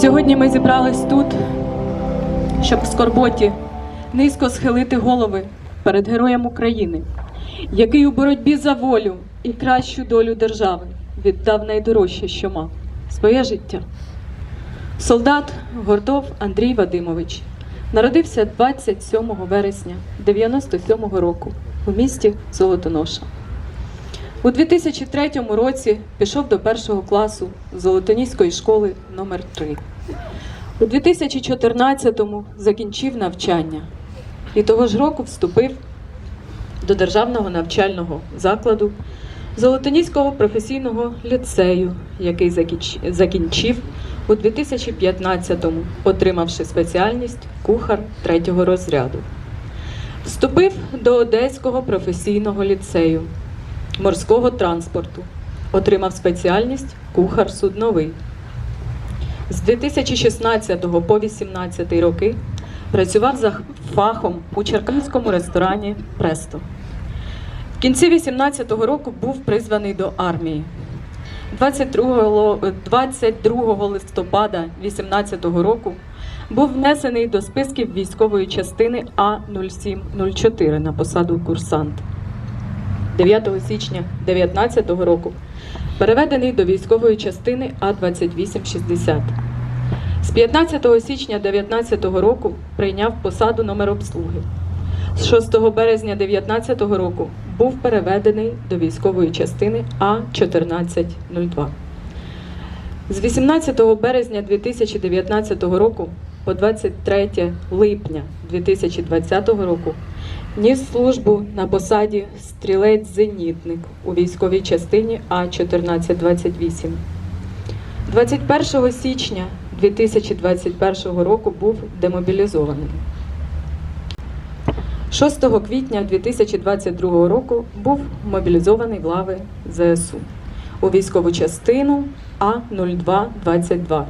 Сьогодні ми зібрались тут, щоб в скорботі низько схилити голови перед героєм України, який у боротьбі за волю і кращу долю держави віддав найдорожче, що мав своє життя. Солдат Гордов Андрій Вадимович народився 27 вересня 97 року у місті Золотоноша. У 2003 році пішов до першого класу Золотоніської школи номер 3 У 2014-му закінчив навчання і того ж року вступив до державного навчального закладу Золотоніського професійного ліцею, який закінчив у 2015-му, отримавши спеціальність кухар третього розряду. Вступив до Одеського професійного ліцею морського транспорту. Отримав спеціальність кухар судновий. З 2016 по 2018 роки працював за фахом у черкаському ресторані Престо. В кінці 2018 року був призваний до армії. 22 ло- 22 листопада 2018 року був внесений до списків військової частини А0704 на посаду курсант. 9 січня 2019 року переведений до військової частини А2860. З 15 січня 2019 року прийняв посаду номер обслуги. З 6 березня 2019 року був переведений до військової частини А1402. З 18 березня 2019 року по 23 липня 2020 року ніс службу на посаді стрілець-зенітник у військовій частині А1428. 21 січня 2021 року був демобілізований. 6 квітня 2022 року був мобілізований в лави ЗСУ у військову частину А0222.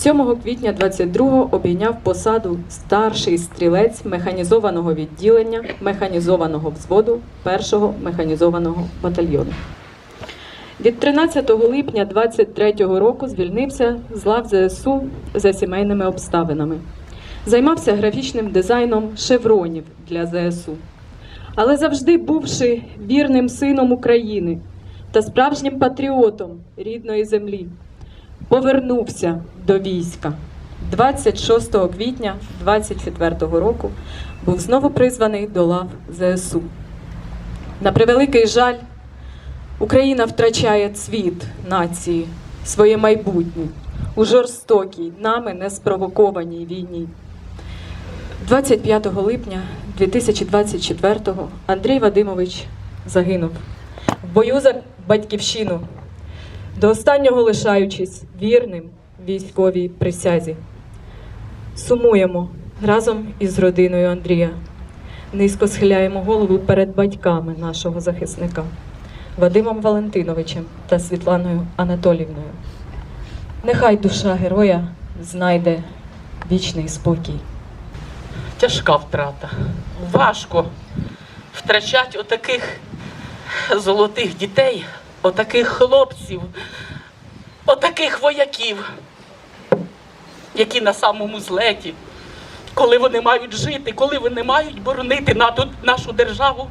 7 квітня 22-го обійняв посаду старший стрілець механізованого відділення механізованого взводу 1-го механізованого батальйону. Від 13 липня 23 року звільнився з лав ЗСУ за сімейними обставинами. Займався графічним дизайном шевронів для ЗСУ. Але завжди бувши вірним сином України та справжнім патріотом рідної землі, повернувся до війська. 26 квітня 24 року був знову призваний до лав ЗСУ. На превеликий жаль, Україна втрачає цвіт нації, своє майбутнє у жорстокій, нами не спровокованій війні. 25 липня 2024-го Андрій Вадимович загинув в бою за батьківщину, до останнього лишаючись вірним військовій присязі. Сумуємо разом із родиною Андрія. Низько схиляємо голову перед батьками нашого захисника Вадимом Валентиновичем та Світланою Анатолівною. Нехай душа героя знайде вічний спокій. Тяжка втрата. Важко втрачати отаких золотих дітей, отаких хлопців, отаких вояків, які на самому злеті, коли вони мають жити, коли вони мають боронити нашу державу,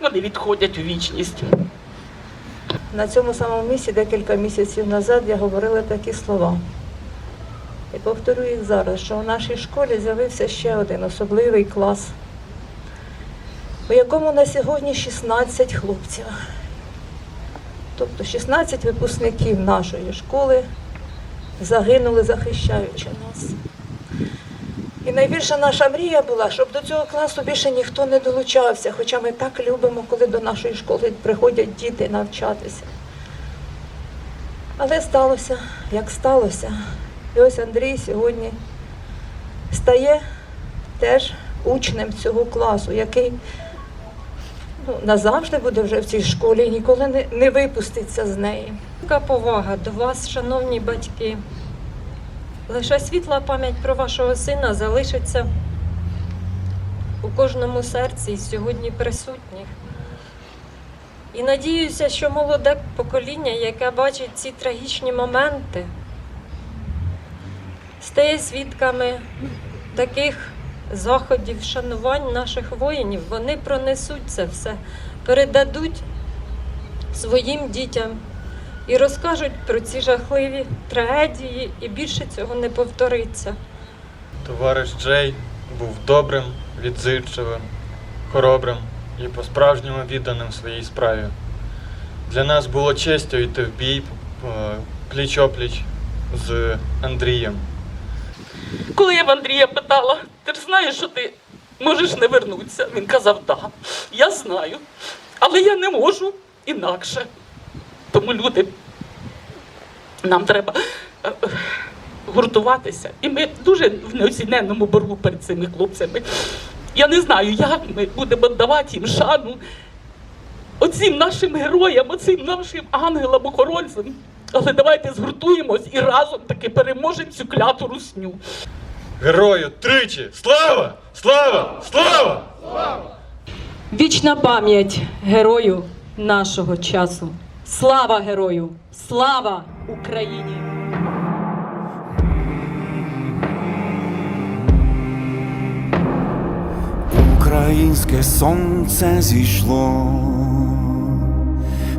вони відходять у вічність. На цьому самому місці декілька місяців назад я говорила такі слова. І повторю їх зараз, що у нашій школі з'явився ще один особливий клас, у якому на сьогодні 16 хлопців. Тобто 16 випускників нашої школи загинули, захищаючи нас. І найбільша наша мрія була, щоб до цього класу більше ніхто не долучався, хоча ми так любимо, коли до нашої школи приходять діти навчатися. Але сталося, як сталося. І ось Андрій сьогодні стає теж учнем цього класу, який назавжди буде вже в цій школі і ніколи не, не випуститься з неї. Велика повага до вас, шановні батьки. Лише світла пам'ять про вашого сина залишиться у кожному серці із сьогодні присутніх. І надіюся, що молоде покоління, яке бачить ці трагічні моменти, стає свідками таких заходів, шанувань наших воїнів, вони пронесуть це все, передадуть своїм дітям і розкажуть про ці жахливі трагедії, і більше цього не повториться. Товариш Джей був добрим, відзивчивим, хоробрим і по-справжньому відданим своїй справі. Для нас було честю йти в бій е, пліч-опліч з Андрієм. Коли я в Андрія питала, ти ж знаєш, що ти можеш не вернутися? Він казав, так, я знаю, але я не можу інакше. Тому люди, нам треба е, е, гуртуватися. І ми дуже в неоціненному боргу перед цими хлопцями. Я не знаю, як ми будемо давати їм шану оцим нашим героям, оцим нашим ангелам-охоронцям. Але давайте згуртуємось і разом таки переможемо цю кляту русню. Герою тричі! Слава! Слава! Слава! Вічна пам'ять герою нашого часу. Слава герою! Слава Україні! Українське сонце зійшло,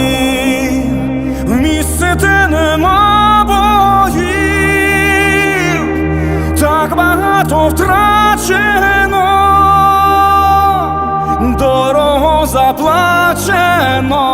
де нема боїв, так багато втрачено, дорого заплачено.